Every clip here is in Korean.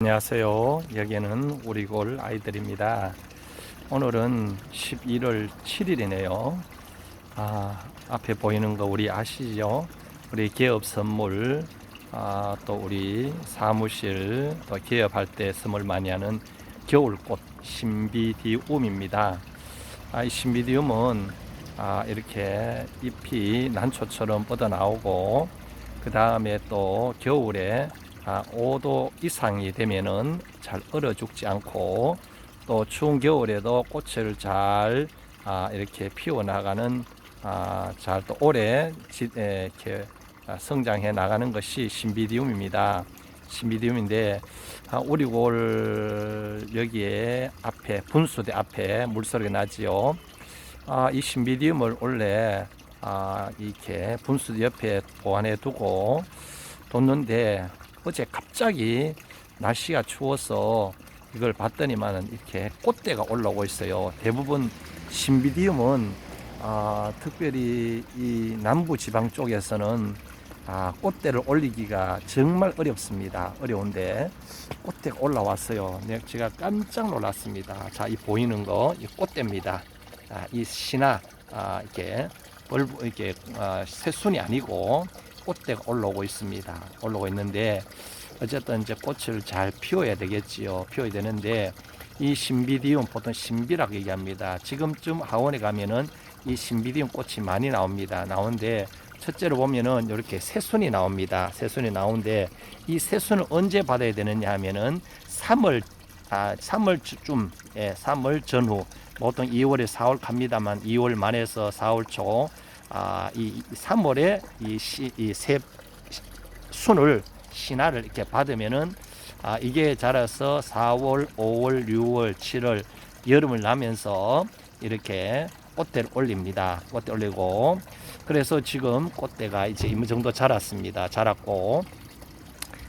안녕하세요. 여기는 우리골 아이들입니다. 오늘은 11월 7일이네요. 아, 앞에 보이는 거 우리 아시죠? 우리 개업 선물, 아, 또 우리 사무실, 또 개업할 때 선물 많이 하는 겨울꽃 신비디움입니다. 아, 이 신비디움은 아, 이렇게 잎이 난초처럼 뻗어 나오고 그 다음에 또 겨울에 아, 5도 이상이 되면은 잘 얼어 죽지 않고 또 추운 겨울에도 꽃을 잘 아, 이렇게 피워 나가는 아, 잘 또 오래 지, 에, 이렇게 아, 성장해 나가는 것이 신비디움입니다. 신비디움인데 아, 우리골 여기에 앞에 분수대 앞에 물소리가 나지요. 아, 이 신비디움을 원래 아, 이렇게 분수대 옆에 보관해 두고 뒀는데 어제 갑자기 날씨가 추워서 이걸 봤더니만은 이렇게 꽃대가 올라오고 있어요. 대부분 신비디움은 아, 특별히 이 남부 지방 쪽에서는 아, 꽃대를 올리기가 정말 어렵습니다. 어려운데 꽃대가 올라왔어요. 네, 제가 깜짝 놀랐습니다. 자, 이 보이는 거, 이 꽃대입니다. 아, 이 신화 아, 이렇게 벌 이렇게 아, 새순이 아니고 꽃대가 올라오고 있습니다. 올라오고 있는데 어쨌든 이제 꽃을 잘 피워야 되겠지요. 피워야 되는데 이 신비디움 보통 신비라고 얘기합니다. 지금쯤 하원에 가면은 이 신비디움 꽃이 많이 나옵니다. 나오는데 첫째로 보면은 이렇게 새순이 나옵니다. 새순이 나오는데 이 새순을 언제 받아야 되느냐 하면은 3월 아 3월쯤 예, 3월 전후 보통 2월에 4월 갑니다만 2월 말에서 4월 초 아, 이 3월에 이, 시, 순을 신화를 이렇게 받으면은 아, 이게 자라서 4월, 5월, 6월, 7월 여름을 나면서 이렇게 꽃대를 올립니다. 꽃대 올리고 그래서 지금 꽃대가 이제 이 정도 자랐습니다. 자랐고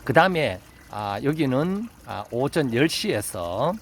그 다음에 아, 여기는 아, 오전 10시에서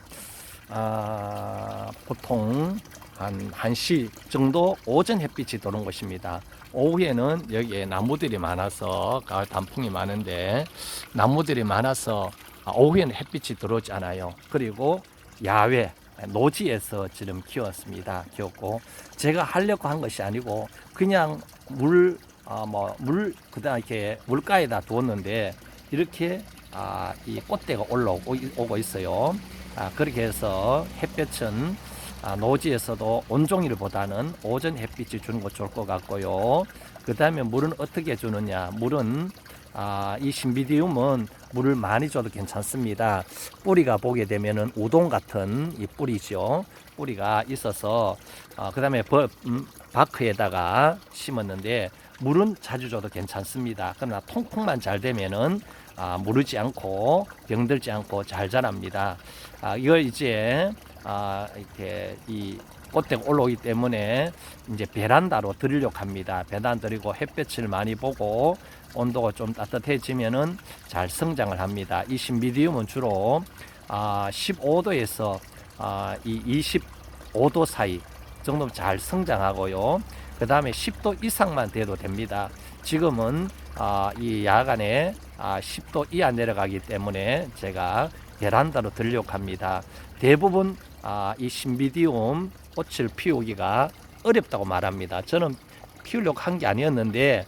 아, 보통 한 1시 정도 오전 햇빛이 도는 곳입니다. 오후에는 여기에 나무들이 많아서 가을 단풍이 많은데 나무들이 많아서 아, 오후에는 햇빛이 들어오지 않아요. 그리고 야외 노지에서 지금 키웠습니다. 키웠고 제가 하려고 한 것이 아니고 그냥 물 아, 뭐, 물, 그 다음 이렇게 물가에다 두었는데, 이렇게, 아, 이 꽃대가 올라오고 오고 있어요. 아, 그렇게 해서 햇볕은 아, 노지에서도 온종일보다는 오전 햇빛이 주는 것 좋을 것 같고요. 그 다음에 물은 어떻게 주느냐? 물은 아, 이 신비디움은 물을 많이 줘도 괜찮습니다. 뿌리가 보게 되면은 우동 같은 이 뿌리죠. 뿌리가 있어서 아, 그 다음에 음, 바크에다가 심었는데 물은 자주 줘도 괜찮습니다. 그러나 통풍만 잘 되면은 아, 무르지 않고 병들지 않고 잘 자랍니다. 아, 이걸 이제 아, 이렇게 이 꽃대가 올라오기 때문에 이제 베란다로 드리려고 합니다. 베란다 드리고 햇볕을 많이 보고 온도가 좀 따뜻해지면은 잘 성장을 합니다. 이 신비디움은 주로 아, 15도에서 아, 이 25도 사이 정도 잘 성장하고요. 그 다음에 10도 이상만 돼도 됩니다. 지금은 아, 이 야간에 아, 10도 이하 내려가기 때문에 제가 베란다로 들려고 합니다. 대부분 아, 이 신비디움 꽃을 피우기가 어렵다고 말합니다. 저는 피우려고 한 게 아니었는데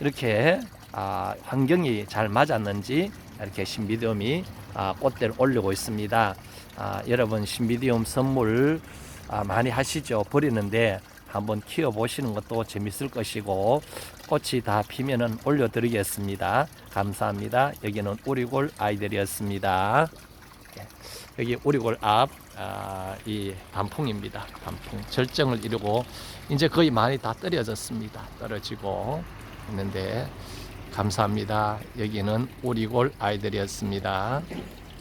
이렇게 아, 환경이 잘 맞았는지 이렇게 신비디움이 아, 꽃대를 올리고 있습니다. 아, 여러분 신비디움 선물 아, 많이 하시죠. 버리는데 한번 키워 보시는 것도 재밌을 것이고 꽃이 다 피면은 올려드리겠습니다. 감사합니다. 여기는 우리골 아이들이었습니다. 예, 여기 우리골 앞, 아, 이 단풍입니다. 단풍. 절정을 이루고, 이제 거의 많이 다 떨어졌습니다. 떨어지고 있는데, 감사합니다. 여기는 우리골 아이들이었습니다.